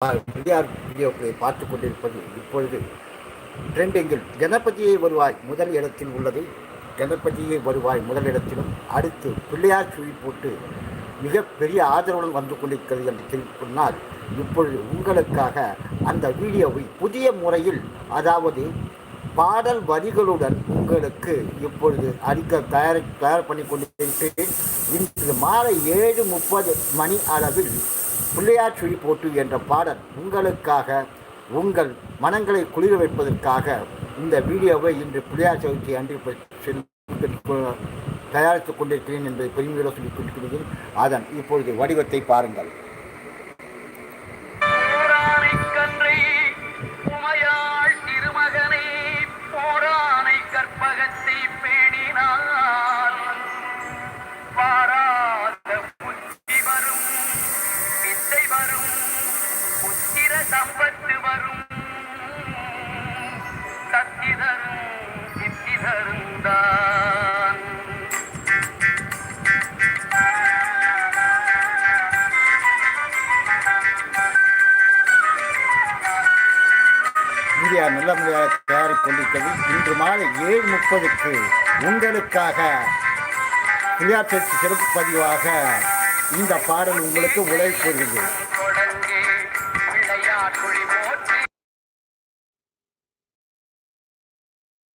பிள்ளையார் வீடியோக்களை பார்த்து கொண்டிருப்பது இப்பொழுது ட்ரெண்டிங்கில் கணபதியை வருவாய் முதல் இடத்தில் உள்ளது. கணபதியை வருவாய் முதல் இடத்திலும் அடுத்து பிள்ளையார் சுழி போட்டு மிகப்பெரிய ஆதரவுடன் வந்து கொண்டிருக்கிறது என்று சொன்னால் இப்பொழுது உங்களுக்காக அந்த வீடியோவை புதிய முறையில் அதாவது பாடல் வரிகளுடன் உங்களுக்கு இப்பொழுது அடிக்க தயார் தயார் பண்ணி கொண்டிருக்கிறேன். இன்று மாலை ஏழு முப்பது மணி அளவில் பிள்ளையார் சுழி போட்டு என்ற பாடல் உங்களுக்காக உங்கள் மனங்களை குளிர வைப்பதற்காக இந்த வீடியோவை இன்று பிள்ளையார் சதுர்த்தி அன்று சென்று தயாரித்துக் கொண்டிருக்கிறேன் என்பதை பெருமையோடு சொல்லி குறிப்பிடுகிறேன் அதன் இப்பொழுது வடிவத்தை பாருங்கள். சம்பத்து வரும். சக்தி தரும் சித்தி தரும் தான். இந்தியா நல்ல முறையாக தயாரிக் கொண்டிருக்கிறது. இன்று மாலை ஏழு முப்பதுக்கு உங்களுக்காக விளையாட்டு சிறப்பு பதிவாக இந்த பாடல் உங்களுக்கு உழைப்பு கூறுகிறது.